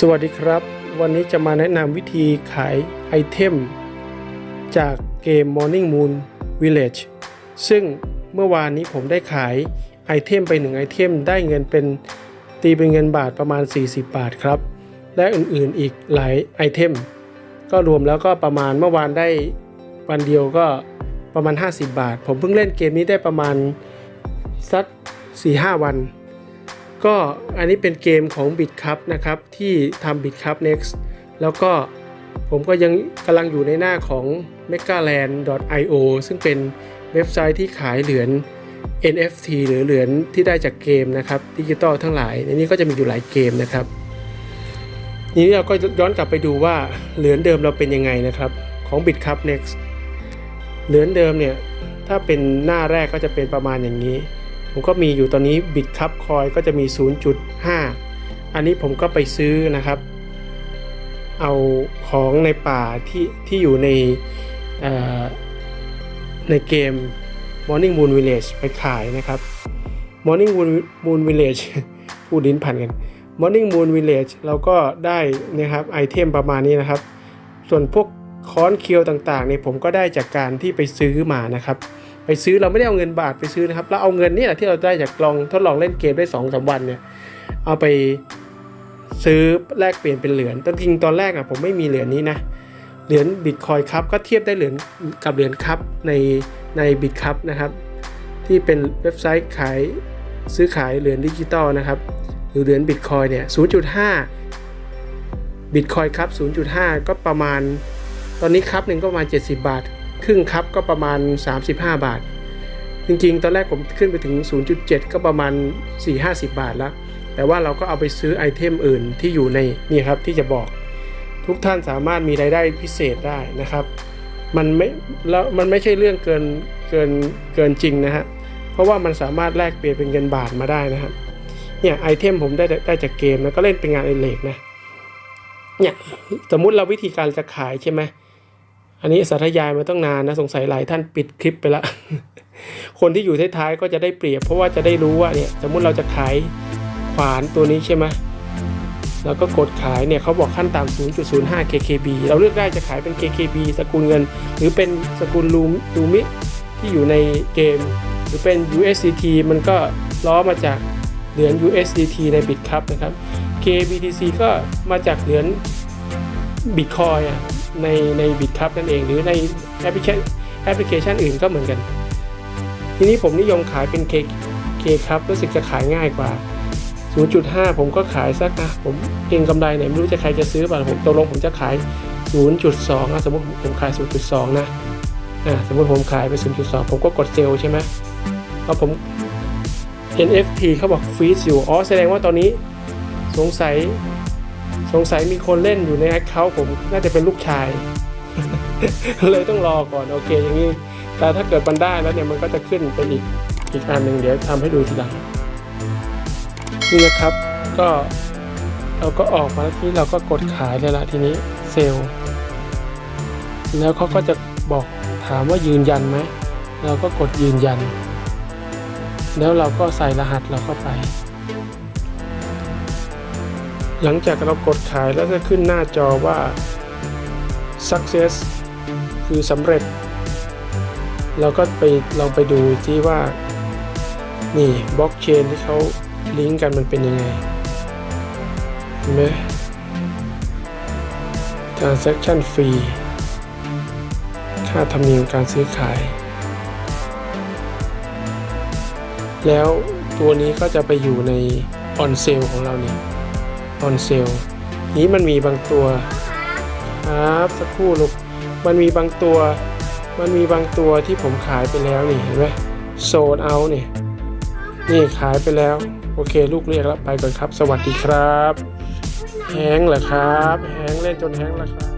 สวัสดีครับ วันนี้จะมาแนะนำวิธีขายไอเทม จากเกม Morning Moon Village ซึ่งเมื่อวานนี้ผมได้ขายไอเทมไปหนึ่งไอเทมได้เงินเป็นตีเป็นเงินบาทประมาณ 40 บาทครับ และอื่นๆอีกหลายไอเทม ก็รวมแล้วก็ประมาณเมื่อวานได้วันเดียวก็ประมาณ 50 บาท ผมเพิ่งเล่นเกมนี้ได้ประมาณสัก4-5 วัน ก็อันนี้เป็นเกมของ b i t c u p นะครับ ที่ทำ b i t c u p Next แล้วก็ผมก็ยังกำลังอยู่ในหน้าของ megaland.io ซึ่งเป็นเว็บไซต์ที่ขายเหรียญ NFT หรือเหรียญที่ได้จากเกมนะครับดิจิตอลทั้งหลาย ในนี้ก็จะมีอยู่หลายเกมนะครับทีนี้เราก็ย้อนกลับไปดูว่าเหรียญเดิมเราเป็นยังไงนะครับ ของ b i t c u p Next เหรียญเดิมเนี่ย ถ้าเป็นหน้าแรกก็จะเป็นประมาณอย่างนี้ ผมก็มีอยู่ตอนนี้บิตคัพคอยก็จะมี 0.5 อันนี้ผมก็ไปซื้อนะครับ เอาของในป่าที่ที่อยู่ในในเกม Morning Moon Village ไปขายนะครับ Morning Moon Moon Village พูดลิ้นพันกัน Morning Moon Village เราก็ได้นะครับไอเทมประมาณนี้นะครับ ส่วนพวกค้อนเคียวต่างๆเนี่ยผมก็ได้จากการที่ไปซื้อมานะครับ ไปซื้อเราไม่ได้เอาเงินบาทไปซื้อนะครับเราเอาเงินนี่แหละที่เราได้จากลองทดลองเล่นเกมได้สองสามวันเนี่ยเอาไปซื้อแลกเปลี่ยนเป็นเหรียญแต่จริงตอนแรกอะผมไม่มีเหรียญนี้นะเหรียญบิตคอยครับก็เทียบได้เหรียญกับเหรียญครับในในบิตครับนะครับ ที่เป็นเว็บไซต์ขายซื้อขายเหรียญดิจิตอลนะครับหรือเหรียญบิตคอยเนี่ย0.5บิตคอยครับ0.5 ก็ประมาณ ตอนนี้ครับหนึ่งก็ประมาณ 70 บาท ครึ่งครับก็ประมาณ 35 บาท จริงๆ ตอนแรกผมขึ้นไปถึง 0.7 ก็ประมาณ 4-50 บาทแล้ว แต่ว่าเราก็เอาไปซื้อไอเทมอื่นที่อยู่ในนี่ครับที่จะบอก ทุกท่านสามารถมีรายได้พิเศษได้นะครับ มันไม่แล้วมันไม่ใช่เรื่องเกินเกินเกินจริงนะฮะ เพราะว่ามันสามารถแลกเปลี่ยนเป็นเงินบาทมาได้นะครับเนี่ยไอเทมผมได้ได้จากเกมนะก็เล่นเป็นงานอดิเรกนะเนี่ยสมมุติเราวิธีการจะขายใช่ไหม อันนี้สาธยายมาต้องนานนะสงสัยหลายท่านปิดคลิปไปละ คนที่อยู่ท้ายๆก็จะได้เปรียบ เพราะว่าจะได้รู้ว่าเนี่ยสมมุติเราจะขายขวานตัวนี้ใช่ไหมแล้วก็กดขายเนี่ยเขาบอกขั้นต่ำ0.05 kkb เราเลือกได้จะขายเป็น kkb สกุลเงิน หรือเป็นสกุลลูมลูมิที่อยู่ในเกม หรือเป็น USDT มันก็ล้อมาจากเหรียญ USDT ใน Bitcup นะครับ KBTC ก็มาจากเหรียญ Bitcoin อะ ในใน Bitcup นั่นเอง หรือในแอปพลิเคชันแอปพลิเคชันอื่นก็เหมือนกัน ทีนี้ผมนิยมขายเป็น K K คครับรู้สึกจะขายง่ายกว่า 0.5 ผมก็ขายสักนะผมเก็งกำไรเนี่ยไม่รู้จะใครจะซื้อป่ะผมตกลงผมจะขาย 0.2นะสมมติผมขาย 0.2 นะอ่าสมมติผมขายไป 0.2 ผมก็กดเซลล์ใช่ไหมพอผม NFT เขาบอกฟรีซอยู่อ๋อแสดงว่าตอนนี้สงสัย สงสัยมีคนเล่นอยู่ในแอคเคาท์ผมน่าจะเป็นลูกชาย เลยต้องรอก่อนโอเค อย่างนี้ แต่ถ้าเกิดมันได้แล้วเนี่ยมันก็จะขึ้นไปอีกอีกอันหนึ่งเดี๋ยวทำให้ดูทีหลังนี่นะครับก็เราก็ออกมาที่เราก็กดขายเลยละทีนี้เซลล์แล้วเขาก็จะบอกถามว่ายืนยันไหมเราก็กดยืนยัน แล้วเราก็ใส่รหัสเราเข้าไป หลังจากเรากดขายแล้วจะขึ้นหน้าจอว่า success คือสำเร็จ เราก็ไปลองไปดูที่ว่า นี่บล็อกเชนที่เขาลิงก์กันมันเป็นยังไงเห็นไหม transaction fee ค่าธรรมเนียมการซื้อขาย แล้วตัวนี้ก็จะไปอยู่ใน on sale ของเรานี่ on sale นี้มันมีบางตัวครับสักครู่ลูกมันมีบางตัว มันมีบางตัวที่ผมขายไปแล้วนี่เห็นไหมโซนเอาเนี่ยนี่ขายไปแล้ว โอเค ลูกเรียกแล้วไปก่อนครับ สวัสดีครับ แห้งเหรอครับ แห้งเล่นจนแห้งแล้วครับ